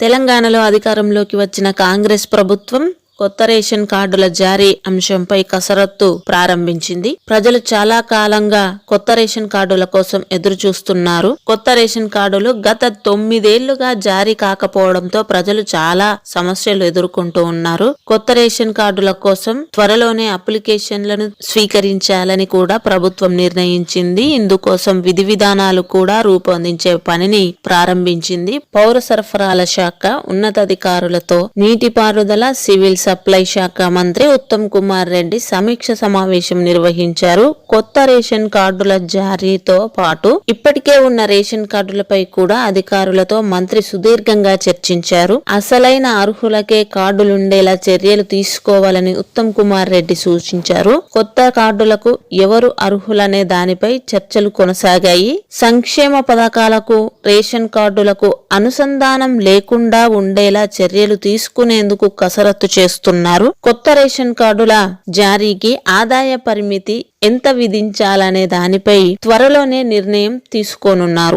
తెలంగాణలో అధికారంలోకి వచ్చిన కాంగ్రెస్ ప్రభుత్వం కొత్త రేషన్ కార్డుల జారీ అంశంపై కసరత్తు ప్రారంభించింది. ప్రజలు చాలా కాలంగా కొత్త రేషన్ కార్డుల కోసం ఎదురు చూస్తున్నారు కొత్త రేషన్ కార్డులు గత తొమ్మిదేళ్ళుగా జారీ కాకపోవడంతో ప్రజలు చాలా సమస్యలు ఎదుర్కొంటూ ఉన్నారు. కొత్త రేషన్ కార్డుల కోసం త్వరలోనే అప్లికేషన్లను స్వీకరించాలని కూడా ప్రభుత్వం నిర్ణయించింది. ఇందుకోసం విధి విధానాలు కూడా రూపొందించే పనిని ప్రారంభించింది. పౌర సరఫరాల శాఖ ఉన్నతాధికారులతో నీటిపారుదల సివిల్ సప్లై శాఖ మంత్రి ఉత్తమ్ కుమార్ రెడ్డి సమీక్ష సమావేశం నిర్వహించారు. కొత్త రేషన్ కార్డుల జారీతో పాటు ఇప్పటికే ఉన్న రేషన్ కార్డులపై కూడా అధికారులతో మంత్రి సుదీర్ఘంగా చర్చించారు. అసలైన అర్హులకే కార్డులుండేలా చర్యలు తీసుకోవాలని ఉత్తమ్ కుమార్ రెడ్డి సూచించారు. కొత్త కార్డులకు ఎవరు అర్హులనే దానిపై చర్చలు కొనసాగాయి. సంక్షేమ పథకాలకు రేషన్ కార్డులకు అనుసంధానం లేకుండా ఉండేలా చర్యలు తీసుకునేందుకు కసరత్తు చేస్తున్నారు. కొత్త రేషన్ కార్డుల జారీకి ఆదాయ పరిమితి ఎంత విధించాలనే దానిపై త్వరలోనే నిర్ణయం తీసుకోనున్నారు.